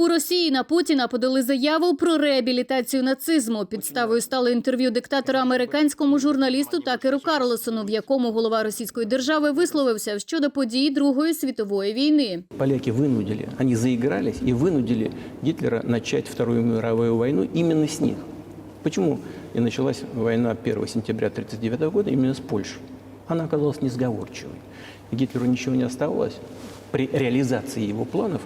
У Росії на Путіна подали заяву про реабілітацію нацизму. Підставою стало інтерв'ю диктатора американському журналісту Такеру Карлосону, в якому голова російської держави висловився щодо подій Другої світової війни. Поляки вынудили, они заигрались и вынудили Гитлера начать Вторую мировую войну именно с них. Почему и началась война 1 сентября 1939 года именно с Польши? Она оказалась несговорчивой. Гитлеру ничего не оставалось при реализации его планов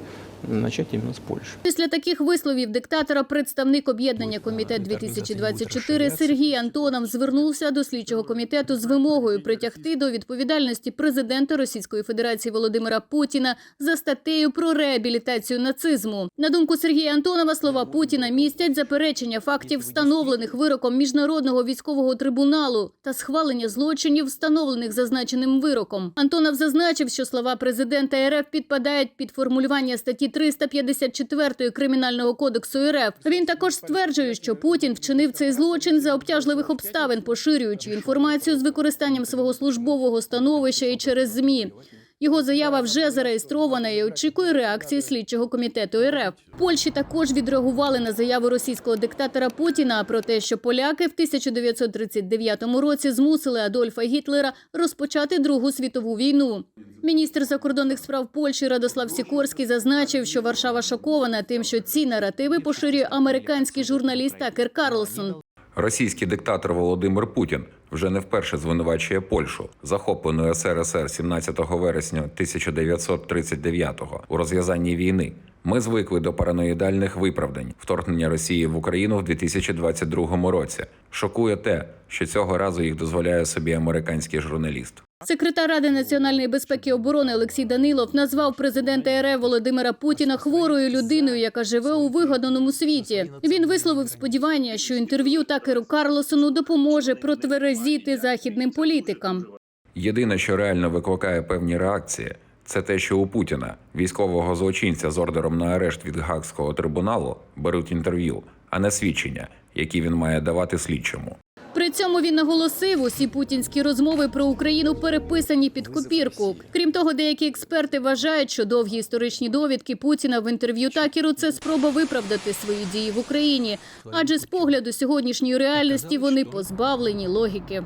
начать именно с Польши. Після таких висловів диктатора представник об'єднання комітет 2024 Сергій Антонов звернувся до слідчого комітету з вимогою притягти до відповідальності президента Російської Федерації Володимира Путіна за статтею про реабілітацію нацизму. На думку Сергія Антонова, слова Путіна містять заперечення фактів, встановлених вироком міжнародного військового трибуналу та схвалення злочинів, встановлених зазначеним вироком. Антонов зазначив, що слова президента РФ підпадають під формулювання статті 354 Кримінального кодексу РФ. Він також стверджує, що Путін вчинив цей злочин за обтяжливих обставин, поширюючи інформацію з використанням свого службового становища і через ЗМІ. Його заява вже зареєстрована і очікує реакції слідчого комітету РФ. Польщі також відреагували на заяву російського диктатора Путіна про те, що поляки в 1939 році змусили Адольфа Гітлера розпочати Другу світову війну. Міністр закордонних справ Польщі Радослав Сікорський зазначив, що Варшава шокована тим, що ці наративи поширює американський журналіст Такер Карлсон. Російський диктатор Володимир Путін вже не вперше звинувачує Польщу, захоплену СРСР 17 вересня 1939-го у розв'язанні війни. Ми звикли до параноїдальних виправдань вторгнення Росії в Україну в 2022 році. Шокує те, що цього разу їх дозволяє собі американський журналіст. Секретар Ради національної безпеки і оборони Олексій Данилов назвав президента РФ Володимира Путіна хворою людиною, яка живе у вигаданому світі. Він висловив сподівання, що інтерв'ю Такеру Карлосону допоможе протверезіти західним політикам. Єдине, що реально викликає певні реакції, це те, що у Путіна, військового злочинця з ордером на арешт від Гаагського трибуналу, беруть інтерв'ю, а не свідчення, які він має давати слідчому. При цьому він наголосив, усі путінські розмови про Україну переписані під копірку. Крім того, деякі експерти вважають, що довгі історичні довідки Путіна в інтерв'ю Такеру це спроба виправдати свої дії в Україні, адже з погляду сьогоднішньої реальності вони позбавлені логіки.